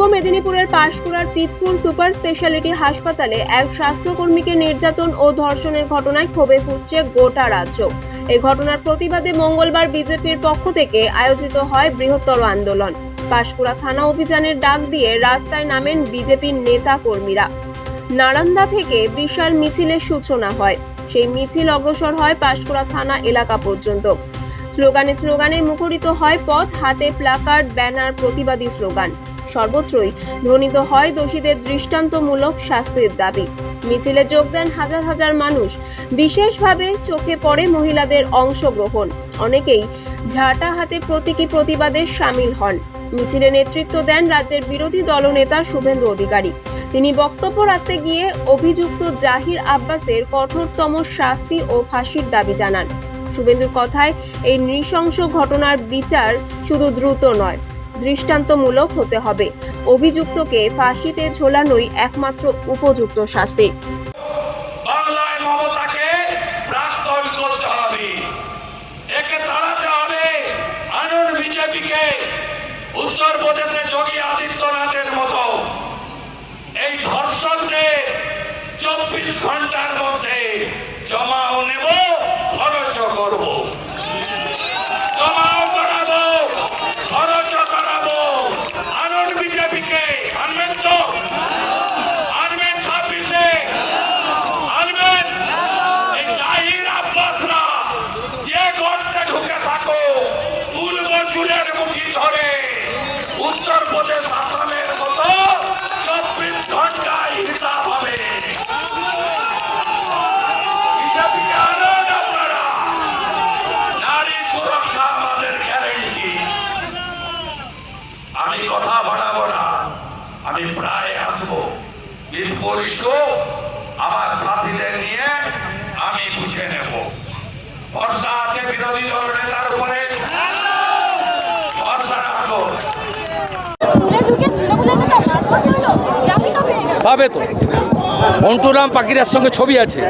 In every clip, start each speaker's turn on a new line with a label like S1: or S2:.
S1: পূর্ব মেদিনীপুরের পাশকুড়ার Pitpur super speciality হাসপাতালে এক স্বাস্থ্যকর্মীকে নির্যাতন ও ধর্ষণের ঘটনায় ক্ষোভে ফুসছে গোটা রাজ্য। এই ঘটনার প্রতিবাদে মঙ্গলবার বিজেপির পক্ষ থেকে আয়োজিত হয় বৃহত্তর আন্দোলন। পাশকুড়া থানা অভিযানের ডাক দিয়ে রাস্তায় নামেন বিজেপির নেতা কর্মীরা। নারান্দা থেকে বিশাল মিছিলের সূচনা হয়। সেই মিছিল অগ্রসর হয় পাশকুড়া থানা এলাকা পর্যন্ত। স্লোগানে স্লোগানে মুখরিত হয় পথ, হাতে প্লাকার্ড, ব্যানার, প্রতিবাদী স্লোগান। সর্বত্রই ধ্বনিত হয় দোষীদের দৃষ্টান্তমূলক শাস্তির দাবি। মিছিলে যোগ দেন হাজার হাজার মানুষ। বিশেষভাবে চোখে পড়ে মহিলাদের অংশগ্রহণ। অনেকেই ঝাঁটা হাতে প্রতীকী প্রতিবাদে সামিল হন। মিছিলে নেতৃত্ব দেন রাজ্যের বিরোধী দলনেতা শুভেন্দু অধিকারী। তিনি বক্তব্য রাখতে গিয়ে অভিযুক্ত জাহির আব্বাসের কঠোরতম শাস্তি ও ফাঁসির দাবি জানান। শুভেন্দুর কথায় এই নৃশংস ঘটনার বিচার শুধু দ্রুত নয়। দৃষ্টান্তমূলক হতে হবে। অভিযুক্তকে ফাঁসিতে ঝোলানোই একমাত্র উপযুক্ত শাস্তি।
S2: উত্তরপ্রদেশে মতো। এই চব্বিশ ঘণ্টার মধ্যে জমাও নেব করব। আমি কথা বাড়াবো না। আমি প্রায় আসব। বিপুল আমার সাথীদের নিয়ে আমি বুঝে নেব। ভরসা আছে বিরোধী দল নেতার উপরে? ভরসা রাখো।
S3: পাবে তো। মন্টুরাম পাখিরার সঙ্গে ছবি আছে।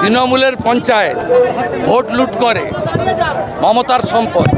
S3: তৃণমূলের পঞ্চায়েত ভোট লুট করে। মমতার সম্পদ।